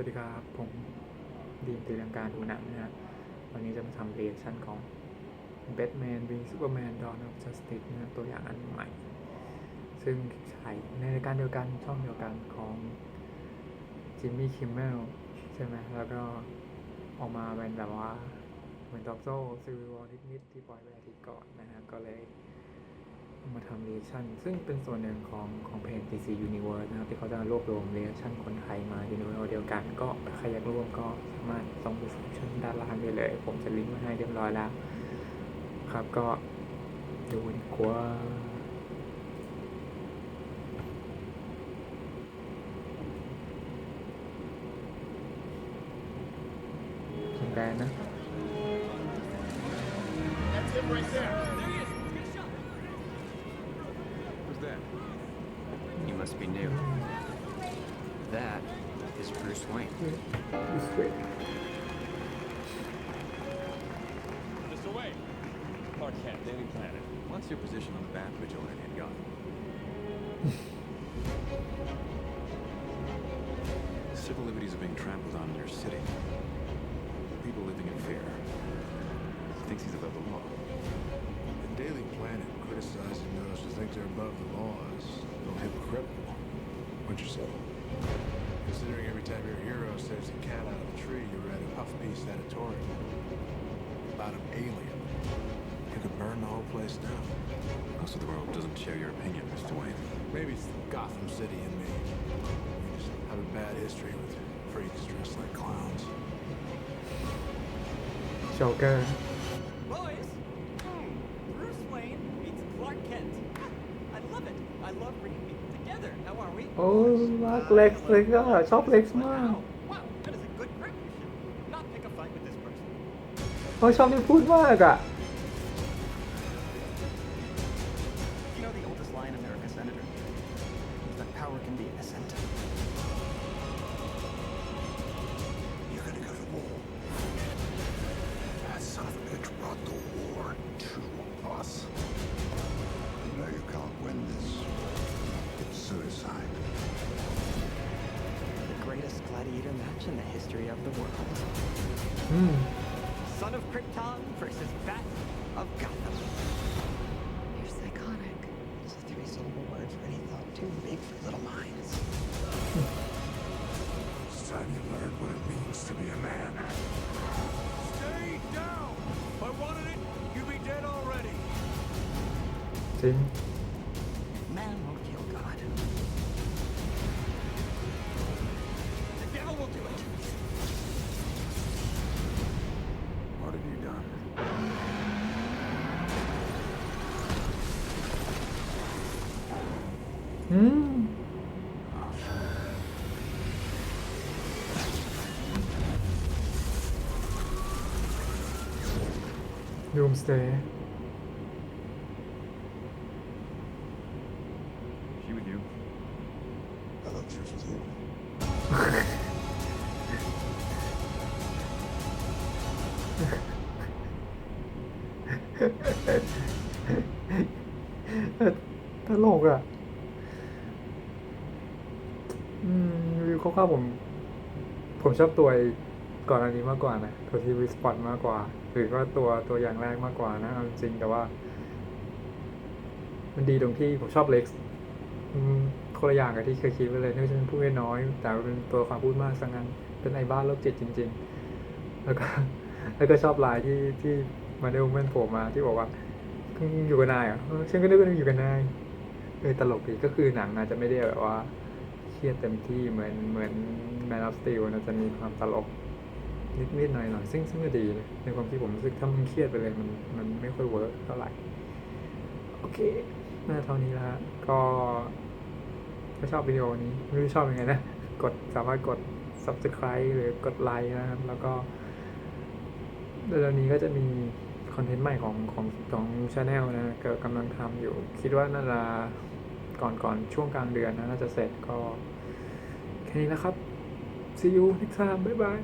วัสดีครับ ผมดีมตีลังการดูหนังนะฮะวันนี้จะมาทำเรีแอคชั่นของ Batman v Superman Dawn of Justice นะตัวอย่างอันใหม่ ซึ่งฉายในรายการเดียวกันช่องเดียวกันของจิมมี่คิมเมลใช่ไหมแล้วก็ออกมาเป็นแบบว่า เหมือนตอบโต้ซีวิวอลนิดๆที่ปล่อยไปอาทิตย์ก่อนนะฮะก็เลย มาทำเรีแอชั่น ซึ่งเป็นส่วนหนึ่งของของเพจ DC Universe นะครับ ที่เขาจะรวบรวมเรีแอชั่นคนไทยมาอยู่ในเดียวกัน ก็ใครอยากร่วมก็สามารถส่ง description ด้านล่างได้เลย ผมจะลิงก์ไว้ให้เรียบร้อยแล้ว ครับก็ดูดีกว่าสนใจนะ That's him right there. Must be new. That is Bruce Wayne. This way. This away. Clark Kent, Daily Planet. What's your position on the Bat Vigilante in Gotham? Civil liberties are being trampled on in your city. People living in fear. He thinks he's above the law. The Daily Planet criticizing those who think they're above the law is a little hypocritical. Wouldn't you say? Considering every time your hero saves a cat out of a tree, you read a Huff Piece editorial about an alien who could burn the whole place down. Most of the world doesn't share your opinion, Mr. Wayne. Maybe it's Gotham City and me. We just have a bad history with freaks dressed like clowns. Joker โอ้รักเล็กซ์เลยก็ชอบเล็กซ์มาก Wow, wow, that is a good grip. You should not pick a fight with this person. เพราะชอบที่พูดมากอะ in the history of the world. Hmm. Son of Krypton versus Bat of Gotham. You're psychotic. It's a three-syllable word for any thought too big for little minds. it's time you learn what it means to be a man. Stay down! If I wanted it, you'd be dead already. See? Man อืมดูมสเตย์ She with you? I thought she was with you. ตลกอะ อืมวิวคร่าวๆผม ผมชอบตัวก่อนอันนี้มากกว่านะ ตัวที่วิสปอตมากกว่า หรือว่าตัวตัวอย่างแรกมากกว่านะเอาจริงๆแต่ว่า มันดีตรงที่ผมชอบเล็กซ์อืมคนละอย่างกับที่เคยคิดไว้เลยนี่จะเป็นผู้น้อย แต่เป็นตัวความพูดมากสังงั้นเป็นไอ้บ้านโรคจิตจริง ๆ แล้วก็ แล้วก็ชอบลายที่ที่มาเดลแมนโผล่มาที่บอกว่าอยู่กับนายอะฉันก็นึกว่าอยู่กับนายเออตลกดีก็คือหนังอาจจะไม่ได้แบบว่า เครียดเต็มที่เหมือนเหมือน Man of Steel นะจะมีความตลกนิดนิดๆหน่อยหน่อยๆซึ่งซึ่งก็ดีเลยในความที่ผมรู้สึกถ้ามันเครียดไปเลยมันมันไม่ค่อยเวิร์กเท่าไหร่ โอเคน่าเท่านี้แล้วฮะก็ถ้าชอบวิดีโอนี้ไม่รู้ชอบยังไงนะ กดสามารถกด subscribe หรือกดไลค์นะครับ แล้วก็เดี๋ยวนี้ก็จะมีคอนเทนต์ใหม่ของของของชาแนลนะก็กำลังทำอยู่ คิดว่าน่าจะก่อนก่อนช่วงกลางเดือนนะน่าจะเสร็จก็ แค่นี้นะครับ see you next time บ๊ายบาย